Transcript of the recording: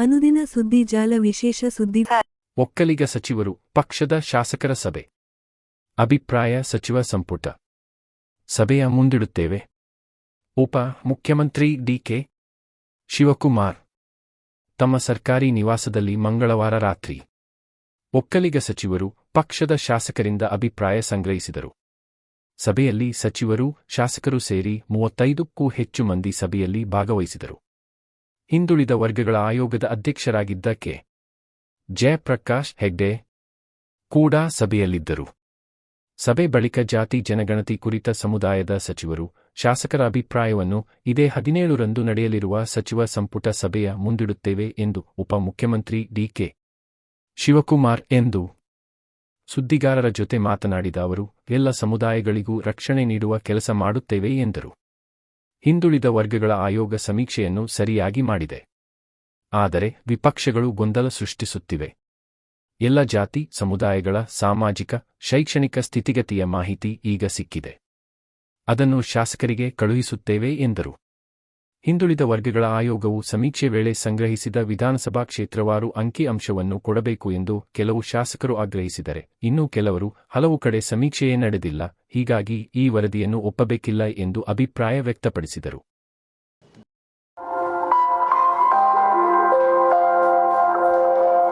ಅನುದಿನ ಸುದ್ದಿ ಜಾಲ ವಿಶೇಷ ಸುದ್ದಿ ಒಕ್ಕಲಿಗ ಸಚಿವರು ಪಕ್ಷದ ಶಾಸಕರ ಸಭೆ. ಅಭಿಪ್ರಾಯ ಸಚಿವ ಸಂಪುಟ. ಸಭೆಯ ಮುಂದಿಡುತ್ತೇವೆ. ಉಪ ಮುಖ್ಯಮಂತ್ರಿ ಡಿಕೆ ಶಿವಕುಮಾರ್. ತಮ್ಮ ಸರ್ಕಾರಿ ನಿವಾಸದಲ್ಲಿ ಮಂಗಳವಾರ ರಾತ್ರಿ. ಒಕ್ಕಲಿಗ ಸಚಿವರು ಪಕ್ಷದ ಶಾಸಕರಿಂದ ಅಭಿಪ್ರಾಯ ಸಂಗ್ರಹಿಸಿದರು. ಸಭೆಯಲ್ಲಿ ಸಚಿವರು ಶಾಸಕರು ಸೇರಿ ಮೂವತ್ತೈದಕ್ಕೂ ಹೆಚ್ಚು ಮಂದಿ ಸಭೆಯಲ್ಲಿ ಭಾಗವಹಿಸಿದರು. ಹಿಂದುಳಿದ ವರ್ಗಗಳ ಆಯೋಗದ ಅಧ್ಯಕ್ಷರಾಗಿದ್ದಕ್ಕೆ ಜಯಪ್ರಕಾಶ್ ಹೆಗ್ಡೆ ಕೂಡ ಸಭೆಯಲ್ಲಿದ್ದರು. ಸಭೆ ಬಳಿಕ ಜಾತಿ ಜನಗಣತಿ ಕುರಿತ ಸಮುದಾಯದ ಸಚಿವರು ಶಾಸಕರ ಅಭಿಪ್ರಾಯವನ್ನು ಇದೇ ಹದಿನೇಳರಂದು ನಡೆಯಲಿರುವ ಸಚಿವ ಸಂಪುಟ ಸಭೆಯ ಮುಂದಿಡುತ್ತೇವೆ ಎಂದು ಉಪಮುಖ್ಯಮಂತ್ರಿ ಡಿಕೆ ಶಿವಕುಮಾರ್ ಎಂದು ಸುದ್ದಿಗಾರರ ಜೊತೆ ಮಾತನಾಡಿದ ಅವರು, ಎಲ್ಲ ಸಮುದಾಯಗಳಿಗೂ ರಕ್ಷಣೆ ನೀಡುವ ಕೆಲಸ ಮಾಡುತ್ತೇವೆ ಎಂದರು. ಹಿಂದುಳಿದ ವರ್ಗಗಳ ಆಯೋಗ ಸಮೀಕ್ಷೆಯನ್ನು ಸರಿಯಾಗಿ ಮಾಡಿದೆ. ಆದರೆ ವಿಪಕ್ಷಗಳು ಗೊಂದಲ ಸೃಷ್ಟಿಸುತ್ತಿವೆ. ಎಲ್ಲ ಜಾತಿ, ಸಮುದಾಯಗಳ ಸಾಮಾಜಿಕ, ಶೈಕ್ಷಣಿಕ ಸ್ಥಿತಿಗತಿಯ ಮಾಹಿತಿ ಈಗ ಸಿಕ್ಕಿದೆ. ಅದನ್ನು ಶಾಸಕರಿಗೆ ಕಳುಹಿಸುತ್ತೇವೆ ಎಂದರು. ಹಿಂದುಳಿದ ವರ್ಗಗಳ ಆಯೋಗವು ಸಮೀಕ್ಷೆ ವೇಳೆ ಸಂಗ್ರಹಿಸಿದ ವಿಧಾನಸಭಾ ಕ್ಷೇತ್ರವಾರು ಅಂಕಿ ಅಂಶವನ್ನು ಕೊಡಬೇಕು ಎಂದು ಕೆಲವು ಶಾಸಕರು ಆಗ್ರಹಿಸಿದರೆ, ಇನ್ನೂ ಕೆಲವರು ಹಲವು ಕಡೆ ಸಮೀಕ್ಷೆಯೇ ನಡೆದಿಲ್ಲ ಹೀಗಾಗಿ ಈ ವರದಿಯನ್ನು ಒಪ್ಪಬೇಕಿಲ್ಲ ಎಂದು ಅಭಿಪ್ರಾಯ ವ್ಯಕ್ತಪಡಿಸಿದರು.